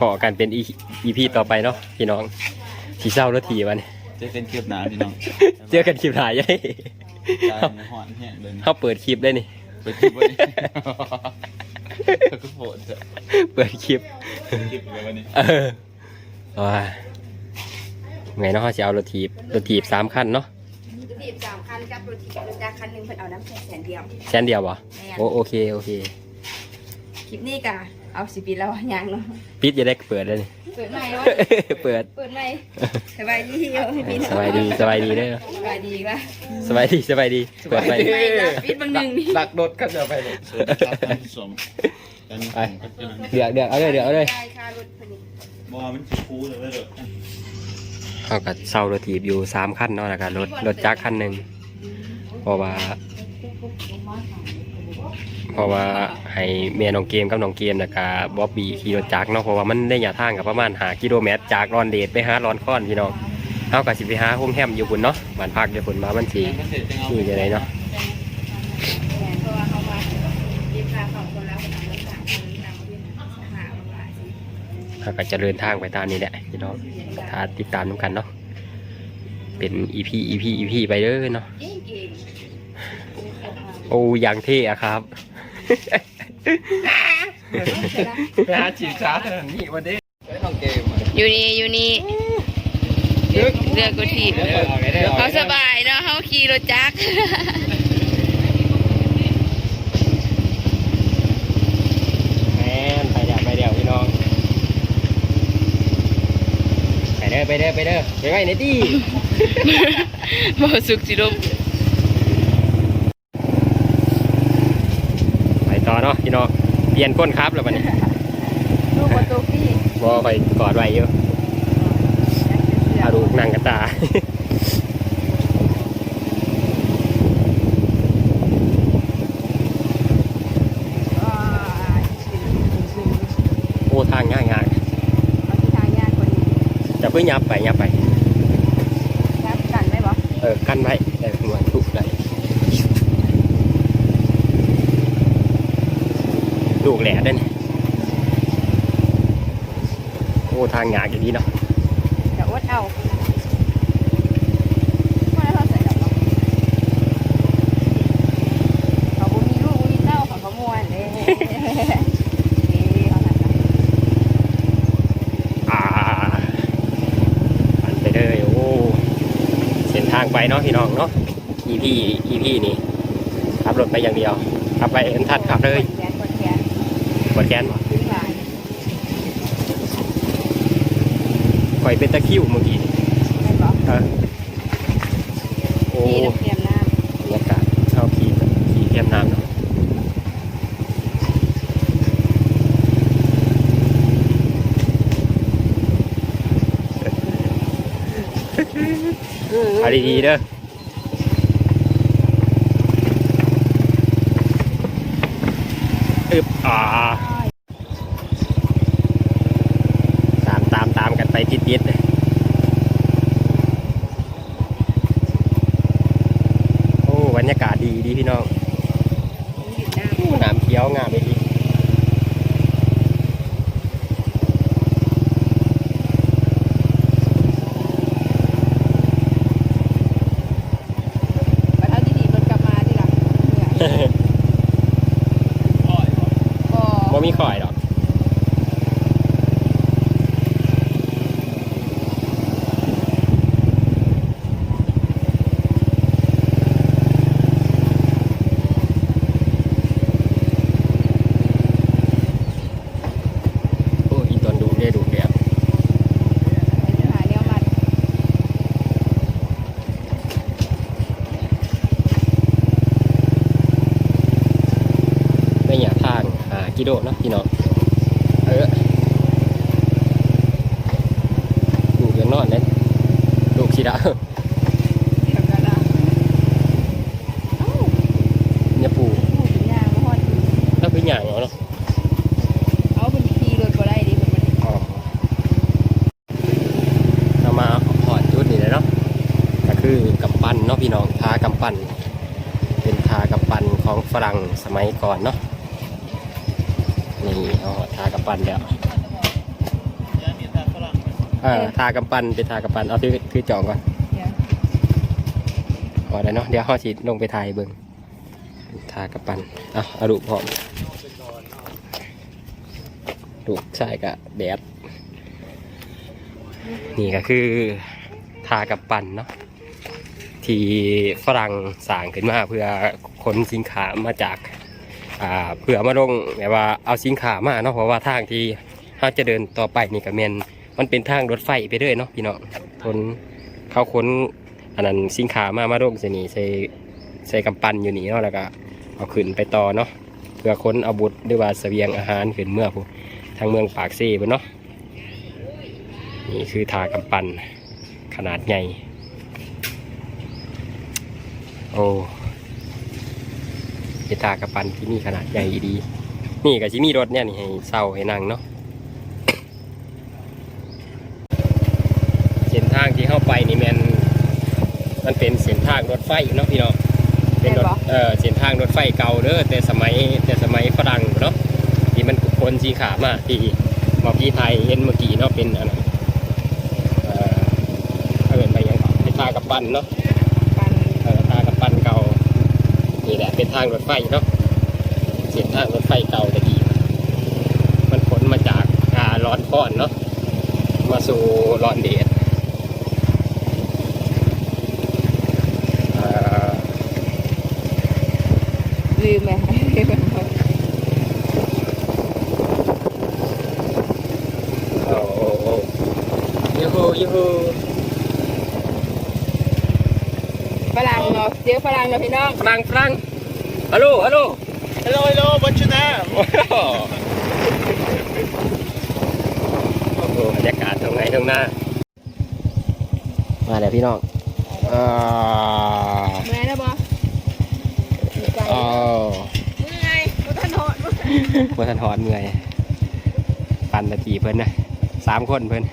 ขอกันเป็นอีพีต่อไปเนาะพี่น้องสีเศร้าแล้วทีวันนี้จะเป็นคลิปหนาพี่น้องเจอกันคลิปถ่ายยัยตายในหอนแห้งเลยเขาเปิดคลิปได้นี่เปิดคลิปวันนี้ก็โผล่เถอะเปิดคลิปคลิปเลยวันนี้เออว้าไงเนาะเขาจะเอารถถีบรถถีบสามคันเนาะรถถีบสามคันกับรถถีบรถจักรคันหนึ่งเพิ่นเอาน้ำแข็งแสนเดียวแค่นเดียววะแม่นโอโอเคโอเคคลิปนี้กะ เอาสิปีแล้วยังเนาะปิดจะได้เปิดได้นี่ เปิดใหม่วะเปิด เปิดใหม่สบายดีเยอะพี่พี่สบายดีสบายดีเด้อสบายดีอีกละสบายดีสบายดีเปิดไปไม่ละปิดบางหนึ่งนี่หลักรถก็จะไปเลยสวัสดีครับท่านผู้ชมกันไปเดี๋ยวเดี๋ยวเอาเลยเดี๋ยวเอาเลยได้ค่ารถเพิ่นนี่บอมันขี้คูเลยเว้ยเด้อเขาก็เช่ารถถีบอยู่สามคันเนาะแล้วก็รถรถจักรคันหนึ่งเพราะว่าเพ ราะว่าให้เมียน้องเกมกับน้องเกมนะกับบ๊อบบี้ขี่รถจักรเนาะเพราะว่ามันได้ยาทางกับประมาณหากิโลเมตรจากรอนเดชไปหารอนค้อนพี่น้องเอากับสิไปหาโฮมแฮมอยู่พุ่นเนาะบ้านพักอยู่พุ่นมามันสียังไม่เสร็จจังเอานี่จะไหนเนาะแม่นเพราะว่าเขามาเรียกค่าสองคนแล้วสามคนสามคนสามคนหาประมาณสิเขาก็จะเดินทางไปตามนี้แหละพี่น้องถ้าติดตามน้ำกันเนาะเป็นอีพีอีพีอีพีไปเด้อเนาะเก่งเก่งโอ้ยังเท่อะครับ ไปหาจีบช้าขนาดนี้วันนี้ไปห้องเกมอยู่นี่อยู่นี่เลือกกูทีบเขาสบายเนาะเขาขี่รถจักรแม่นไปเดี๋ยวไปเดี๋ยวพี่น้อง ไปเด้อไปเด้อไปเด้อไปไว้ในที่บ่สุขสิลม ไปต่อเนาะพี่น้องเปลี่ยนก้นครับแล้วบัดนี้ลูกประตูพี่บอไปกอดไว้อยู่เอาดูกนางกระตาโอ้ทางง่ายง่ายเอาที่ทางยากกว่านี้ๆจะเพิ่งยับไปยับไปยับกันไหมบ่เออกั้นไว้แต่หัวทุกได้ ลูกแหล่ได้นี่โอ้ทางงากอย่างนี้เนาะจะอดเอาว่าแล้วเขาใส่ดอกเนาะเขาบ่มีลูกบ่มีเต้าเขาก็ม่วนเด้นี่เขาทำกันอ่าปั่นไปเลยโอ้เส้นทางไปเนาะพี่น้องเนาะ EP EP นี่ขับรถไปอย่างเดียวขับไปเอ็นทัดขับเลยแขนกดแขน กดแกนบ่ขึ้นหลายคอยเป็นตะคริวเมื่อกี้แม่นบ่เออโอ้นี่น้ำเตรียมน้ำบรรยากาศชอบขี่ขี่เทียมน้ำเนาะเอาดีๆเด้ออึบอ่าตามตาม ตามกันไปติดๆเลยโอ้บรรยากาศดีดีพี่น้องดื่มน้ำโอ้น้ำเขียวงามไปดีไปเท่าที่ดีรถกลับมาที่หลังเหนื่อยก็บ่มีข่อยดอก โอ้อีตอนดูได้ดูแบบ ไปหาเลี้ยวมัด ไม่อยากทางหา กิโลเนาะพี่น้องเออลูกยังนอนเลยลูกชิดาเดี๋ยวกันนะเอ้าเนี่ยปูหมูถึงยางมาฮอดถึงแล้วคืออย่างเนาะเอาเป็นขี่รถบ่ได้ดิมันมันอ๋อเรามาหอดจุดนี้เลยเนาะก็คือกำปั้นเนาะพี่น้องทากำปั้นเป็นทากำปั้นของฝรั่งสมัยก่อนเนาะ นี่เอาทากำปั้นแล้วเออทากำปั้นเป็นทากำปั้นเอาถือถือจองก่อนเดี๋ยวพอได้เนาะเดี๋ยวห้อสิลงไปถ่ายเบิ่งทากำปั้นเอาเอาดูพร้อมดูใช่กะแดดนี่ก็คือทากำปั้นเนาะที่ฝรั่งสร้างขึ้นมาเพื่อขนสินค้ามาจาก อ่าเพื่อมาลงแบบว่าเอาสินค้ามาเนาะเพราะว่าทางที่เราจะเดินต่อไปนี่ก็แมนมันเป็นทางรถไฟไปเรื่อยเนาะพี่เน้องคนเขาค้นอันนั้นสินค้ามามาลงเสนีใส่ใส่กำปั้นอยู่นี่เนาะแล้วก็เอาขึ้นไปต่อเนาะเพื่อค้นอาวุธหรือว่าเสบียงอาหารขึ้นเมื่อพวกทางเมืองปากซีไปเนาะนี่คือทากำปั้นขนาดใหญ่โอ้ เจตากระปันที่นี่ขนาดใหญ่ดี นี่กับชิมีรถเนี่ยนี่ให้เศร้าให้นั่งเนาะเส้นทางที่เข้าไปนี่แมนมันเป็นเส้นทางรถไฟเนาะพี่เนาะเป็นรถเออเส้นทางรถไฟเก่าเด้อแต่สมัยแต่สมัยฝรั่งเนาะที่มันคนสีขามาที่หมอพี่ไทยเห็นเมื่อกี้เนาะเป็นอันนั้นเออเอาเป็นไปยังเป็นทากับปันเนาะ ปัน เออทางกับปั้นเก่า นี่แหละเป็นทางรถไฟเนาะเส้นทางรถไฟเก่าตะกี้มันผลมาจากอาร้อนก้อนเนาะมาสู่ร้อนเดดอ่าลืมไหมลืมไหม โอ้โอ้โอ้ยูฮูยูฮู ฝรั่งเนาะเสียงฝรั่งเนาะพี่น้องฝรั่งฝรั่งฮัลโหลฮัลโหล Hello, hello, what's your name? โอ้โหโอ้โหบรรยากาศตรงไหนตรงหน้า มาแล้วพี่น้องอ่าเมื่อยแล้วบ่ใจอ๋อเมื่อยบ่ทันนอนบ่เมื่อทันถอนเมื่อย ปันนาทีเพิ่นนะสามคนเพิ่น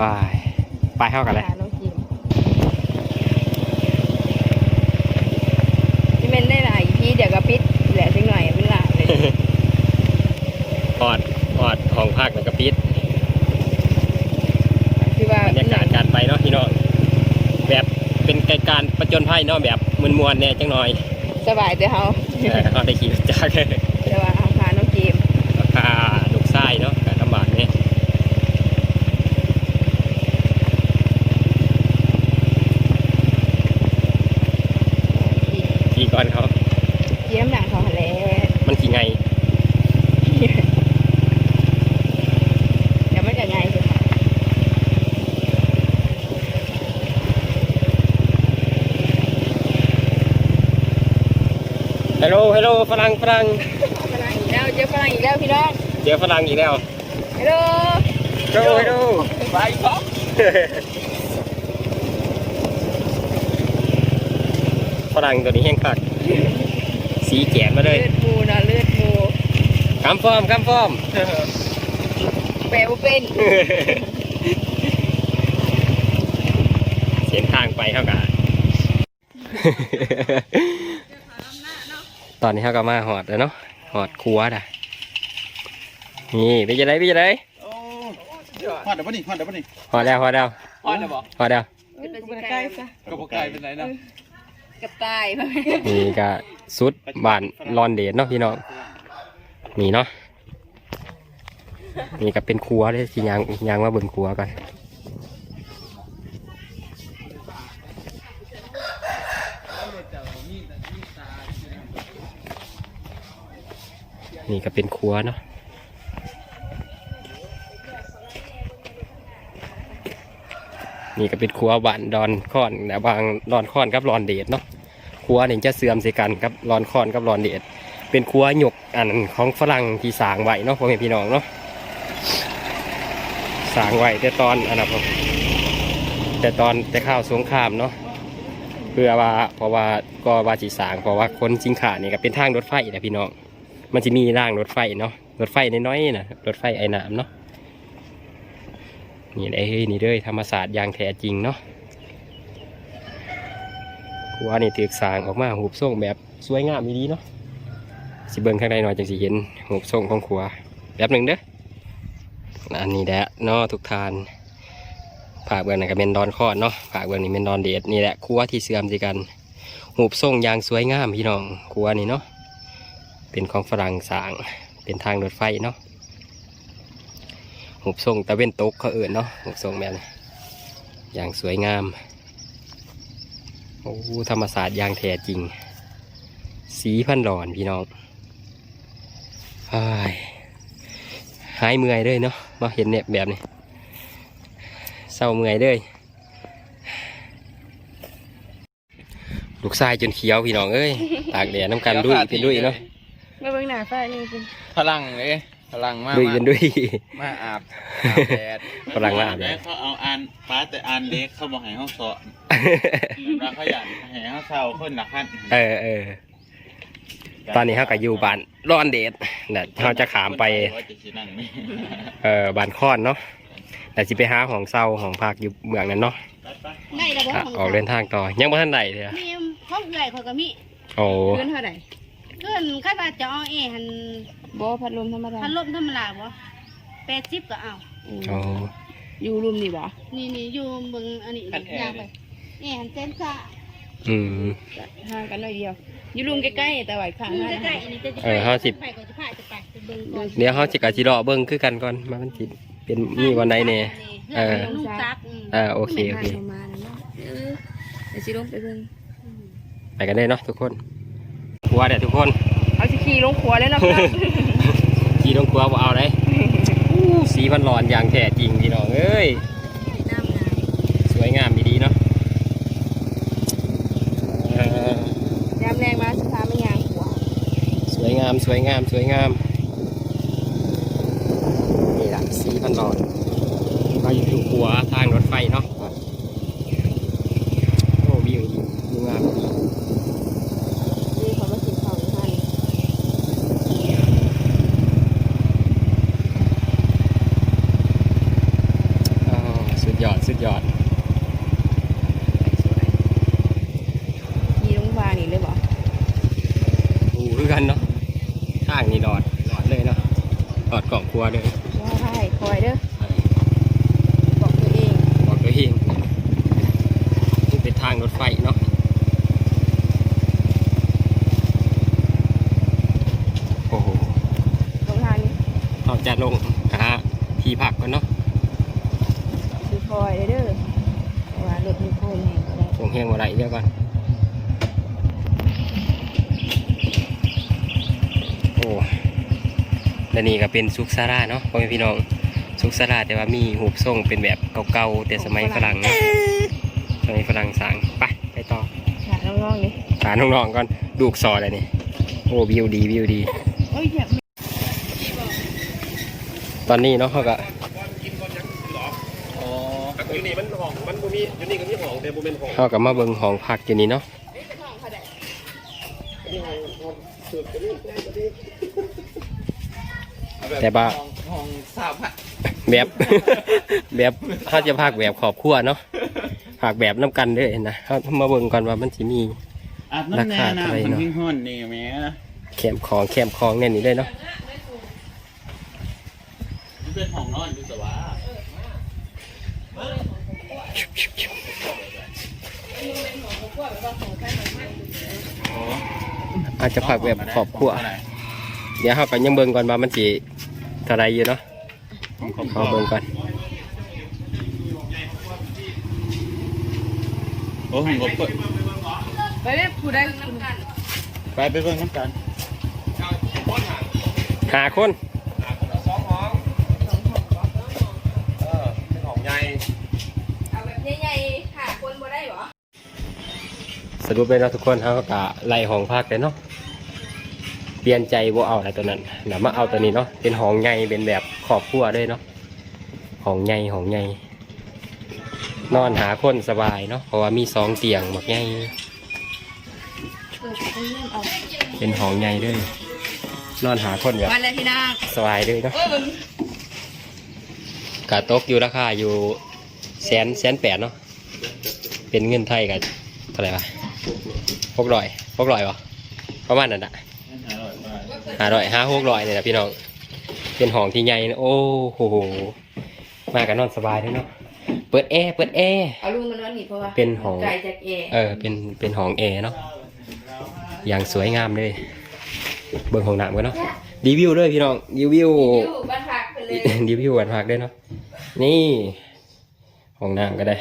ว้ายไปเข้ากันเลย หาน้องจิมที่แม่นได้หลายพี่เดี๋ยว ก็ปิดแหละจังหน่อยเป็นหลายเลยออดออดของภาคหนังกระปิดคือว่าบรรยากาศการไปเนาะพี่น้องแบบเป็นไกการประจนภัยเนาะแบบมวนๆเนี่ยจังหน่อย สบายแต่เฮาเออเขาได้ขี่รถจักร แต่ว่าเอาพาน้องจิม พาลูกไส้เนาะการลำบากเนี่ย ขี่ก่อนเขา เยี่ยมหนังเขาหั่นแหละ มันขี่ไง เดี๋ยวมันจะไงสิค่ะ ฮัลโหลฮัลโหล ฝรั่งฝรั่งฝรั่งอีกแล้วเจอฝรั่งอีกแล้วพี่น้องเจอฝรั่งอีกแล้วฮัลโหลฮัลโหลฮัลโหลไปครับฝรั่งตัวนี้แห้งคักสีแจ่มมาเลเลืยอดหมูเนาะเลือดหมูคำฟอมคำฟอมแปลว่าเป็นเสียนทางไปเท่ากัน ตอนนี้เขาก็มาหอดแล้วเนาะหอดครัวด่ะนี่ไปจะได้ไปจะได้โอ้ฮอดเดี๋ยวปะนี่ฮอดเดี๋ยวปะนี่หอดแล้วหอดแล้วฮอดเดี๋ยวบอกหอดแล้วใกล้ซะกระบอกไก่เป็นไหนนะกับตายพ่อนี่ก็สุดบ้านรอนเดดเนาะพี่น้องนี่เนาะนี่ก็เป็นครัวเลยที่ยางยางมาเบิ่งครัวกัน นี่ก็เป็นครัวเนาะนี่ก็เป็นครัวบ้านดอนค้อนนะบางดอนค้อนกับรอนเดดเนาะครัวนี่จะเสื่อมใส่กันครับรอนคอนกับรอนเดดเป็นครัวหยกอันของฝรั่งที่สางไว้เนาะพ่อแม่พี่น้องเนาะสางไว้แต่ตอนอันนั้นแต่ตอนแต่ข้าวสงครามเนาะเพื่อว่าเพราะว่าก็ว่าจีสางเพราะว่าคนจิงขานี่ก็เป็นทางรถไฟนะพี่น้อง มันจะมีร่างรถไฟเนาะรถไฟน้อยๆนะรถไฟไอ้น้ำเนาะนี่ได้เฮ้ยนี่เด้อธรรมศาสตร์อย่างแท้จริงเนาะครัวนี่ถือสางออกมาหูบส่งแบบสวยงามดีเนาะสิเบิ่งข้างในหน่อยจังสิเห็นหูบทรงของครัวแป๊บหนึ่งเด้ออันนี้แหละเนาะทุกทานผากเบื้งนั่ก็เป็นดอนคอดเนาะผากเบื้งนี่เป็นดอนเดดนี่แหละครัวที่เสื่อมสิกันหูบทรงอย่างสวยงามพี่น้องครัวนี่เนาะ เป็นของฝรั่งสร้าง เป็นทางรถไฟเนาะหูบทรงตะเว้นตกเขาเอื่นเนาะหูบทรงแบบนี้อย่างสวยงาม โอ้ธรรมศาสตร์อย่างแท้จริง สีพันหลอนพี่น้องอ้ายหายเมื่อยเลยเนาะ มาเห็นเนี่ยแบบนี้ เศร้าเมื่อยเลยลูกชายจนเขียวพี่น้องเอ้ย ตากแดดน้ำกันดุยเป็นดุยเนาะมาเบิ่ง หน้าฟ้านี่เป็นพลังเลยพลังมากดุยเป็นดุย มาอาบอาบแดดฝรั่งมาอาบแดดแล้วเขาเอาอันป้าแต่อันเล็กเขาบอกให้เขาสอนแล้วเขาอยากให้เขาเศร้าคนละขั้นเออเออตอนนี้เขาก็อยู่บ้านร้อนเดดเนี่ยเขาจะขามไป ว่าจะชินั่งนี่เอ่อบ้านคอนเนาะแต่สิไปหาของเศร้าของภาคอยู่เมืองนั้นเนาะได้ระบบอะของออกเดินทางต่อ ยังบ่ทันใดเลยอะมีห้องใหญ่เขาก็มีโอ้เกินเท่าไหร่ เกินคาดว่าจะเอาเอหันบ่พัดลมธรรมดาพัดลมธรรมดาบ่แปดสิบก็เอาโอ้อยู่รุมนี่บ่นี่นี่อยู่เบิ่งอันนี้ย่างไปเอหันเส้นซ่าอืม ห่างกันหน่อยเดียว อยู่รุมใกล้ๆแต่ว่าข้างอยู่ห้างใกล้ๆอันนี้จะเออห้าสิบ ไปก่อนจะพาจะไปจะเบิ่งก่อนเดี๋ยวเขาจะกะจิรอเบิ้งคือกันก่อนมามันจิเป็นมีวันไหนเนี่ยเออ ลูกซักอืม อ่าโอเคโอเคห่างประมาณนั้นเนาะเออเดี๋ยวสิลงไปเบิ่ง ไปกันได้เนาะทุกคน ครัวเดี๋ยวทุกคนเอาสิขี่ลงขัวเลยเนาะครับขี่ต้องครัวบ่เอาเลยอู้สีมันร้อนอย่างแท้จริงพี่น้องเอ้ยน้ำน้สวยงามดีๆเนาะเออยามแรงมาสิพามาย่างขัวสวยงามสวยงามสวยงามนี่แหละสีมันร้อนเราอยู่ที่ครัวทางรถไฟเนาะโอ้วิวดีวิวงามดี นี่เขามากินข้าวอยู่หั่น อ๋อสุดยอดสุดยอด ขี่ลงบานี่เลยบ่ ดูคือกันเนาะทางนี่หลอดหลอดเลยเนาะหลอดกล่องครัวเลย ว้ายคอยเด้อบอกตัวเอง บอกตัวเองนี่เป็นทางรถไฟเนาะ โอ้โหตรงทางนี้เราจะลงหาที่พักก่อนเนาะคือคอยเด้อเพราะว่ารถมีโคนแห้งก็ได้คงแห้งอะไรเดี๋ยวก่อนโอ้และนี่ก็เป็นซุกซาร่าเนาะพ่อแม่พี่น้องซุกซาร่าแต่ว่ามีหูบทรงเป็นแบบเก่าๆแต่สมัยฝรั่งเนาะสมัยฝรั่งสั่งไปไปต่อ ค่ะน้องๆนี่หาน้องๆก่อนดูกซออะไรนี่ โอ้วิวดีวิวดี โอ้ยอย่า ต อนนี้เนาะเขาก็อ๋ออยู่นี่มันห้องมันบ่มีอยู่นี่ก็มีห้องแต่บ่เป็นห้องเขาก็มาเบิ่งห้องพักอยู่นี่เนาะแต่ว่าห้องห้องสาวพัดแบบแบบถ้าจะพักแบบขอบครัวเนาะพักแบบน้ำกันเด้วยนะเขามาเบิ่งก่อนว่ามันสิมีอาบน้ำแน่ราคาเท่าไหร่น้ำมันเนาะทิ้งห้อนนี่แหม่แคมของแคมของเนี่ยนี่เลยเนาะ มันเป็นห้องนอนอยู่สวะ อาจจะพักแบบขอบครัวเดี๋ยวเขาก็ยังเบิ่งก่อนว่ามันสิเท่าไรอยู่เนาะเขาเบิ่งก่อนโอ้ห้องก็เปิดไปแม่ผู้ใดไปไปเบิ่งน้ำกันหาคน รุปเลยเนาะทุกคนเขาก็ไล่ห้องพักเลยเนาะเปลี่ยนใจว่าเอาอะไรตัวนั้นเดี๋ยวมาเอาตัวนี้เนาะเป็นห้องใหญ่เป็นแบบครอบครัวด้วยเนาะห้องใหญ่ห้องใหญ่นอนหาคนสบายเนาะเพราะว่ามีสองเตียงแบบใหญ่เป็นห้องใหญ่ด้วยนอนหาคนแบบวันแล้วพี่นสบายด้วยเนาะเอ้ยมันกะตกอยู่ราคาอยู่แสนแสนแปดเนาะเป็นเงินไทยกับเท่าไหร่วะ หกร้อยหกร้อยวะประมาณนั้นอะอร่อยมากหาร้อยห้าหกร้อยเนี่ยนะพี่น้อง เป็นห้องที่ใหญ่นะโอ้โห มากันนอนสบายเลยเนาะ เปิดแอร์เปิดแอร์เอาลุงมานอนนี่เพราะว่าเป็นของไก่จากเอเออ เป็น เป็นห้องแอร์เนาะ อย่างสวยงามเลย เบิ่งห้องน้ำกันเนาะ รีวิวเลยพี่น้อง รีวิวอยู่บ้านพักไปเลยรีวิววันพักด้วยเนาะ นี่ ห้องน้ำก็ได้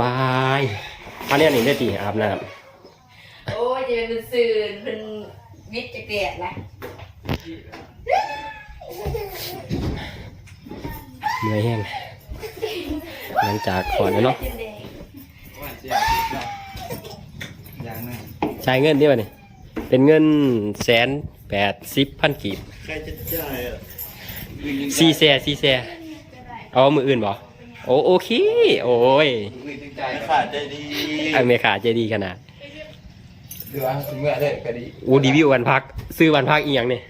บาย อันนี้อันนี้ได้ตีอาบน้โอ้ยจะเป็นสื่อเป็นวิทย์จากแดดละำเหนื่อยแห้งหลังจากขอนแล้วเนาะอย่างนั้นจ่ายเงินที่วันนี้เป็นเงินแสนแปดสิบพันกีบใครจะจ่ายอะซีแซซีแซเอามืออื่นบ่โอโอเค โอ้ยมือตึง ใจไม่ขาดใจดีอเมริกาใจดีขนาดดูว่าถึงเมื่อเลยก็ดีอูดีวิววันพัก ซื้อวันพักอีกอย่างเนี่ย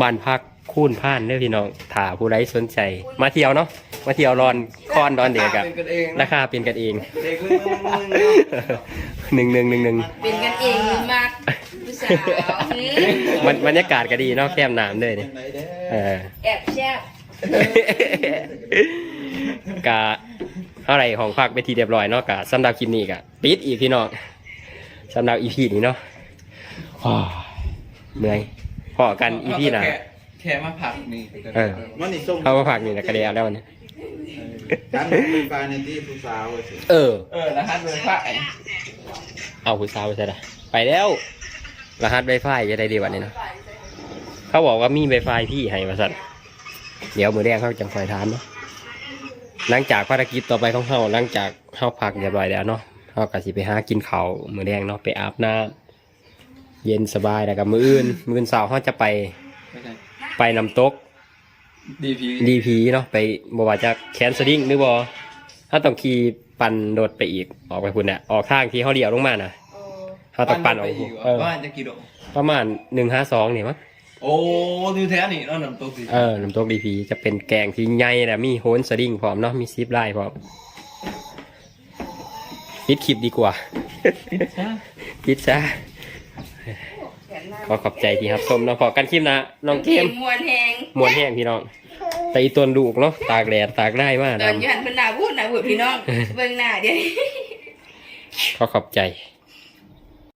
บ้านพักคูนผ่านเด้อพี่น้องถ้าผู้ใดสนใจ มาเที่ยวเนาะมาเที่ยวรอนคอนดอนเด็กอะเป็นกันเองราคาเป็นกันเองเด็กมึงมึงมึงหนึ่งหนึ่งหนึ่งหนึ่งเป็นกันเองมากผู้สาวหือมันบรรยากาศก็ดีเนาะแคมน้ำเลยเนี่ยไหนเด้เอออแอบแช่บกะ เท่าไหรของพักไปทีเรียบร้อยเนาะกะสำหรับคลิปนี้กะปิดอีกพี่น้องสำหรับอีพีนี้เนาะว้าวเหนื่อยพอกันอีพีหนะแค่แค่มาผักนี่เออมันนี่ส่งเข้ามาพักนี่นะกระเดียวแล้วเนี่ยการเป็นไฟในที่ผู้สาวอะสิเออ เออรหัสเบอร์ไฟเอาคุณสาวไปใช่ไหมไปแล้วรหัสไวไฟจะได้ดีกวันนี้เนาะเขาบอกว่ามีไวไฟพี่ให้มาสั่นเดี๋ยวมือแดงเขาจังคอยถามเนาะ หลังจากภารกิจต่อไปของเขาหลังจากเขาพักเรียบร้อยแล้วเนาะเขาก็สิไปหากินเขาวมือแดงเนาะไปอาบน้ำเย็นสบายแล้วกับมืออื่นมืออื่นสาวเขาจะไปไปน้ำตก ดีพีดีพีเนาะไปบว่าจะแคนสดิ้งหรือบอถ้าต้องขี่ปั่นโดดไปอีกออกไปพุ่นเนี่ยออกข้างที่เขาเลี้ยวลงมาน่ะโอ้เขาต้องปั่นออกอีกเออบ้านจะกี่โดประมาณหนึ่งห้าสองเนี่ยมั้ง โอ้ดูแท้นี่เรานำตัวสิเออน้ำตกดีพีจะเป็นแกงที่ใหญ่นะมีโฮนสดิ้งพร้อมเนาะมีซิปไล่พร้อมปิดคลิปดีกว่าปิดซะแขนหน้าขอขอบใจที่ครับชมเนาะพอกันคลิปนะน้องเกมมวนแหงมวนแห้งพี่น้องแต่อีตัวลูกเนาะตากแดดตากได้มากตอนอยูหันเพิ่นหน้าพูดหน้าพูดพี่น้องเบิ่งหน้าเดี๋ยวนี้ขอขอบใจเ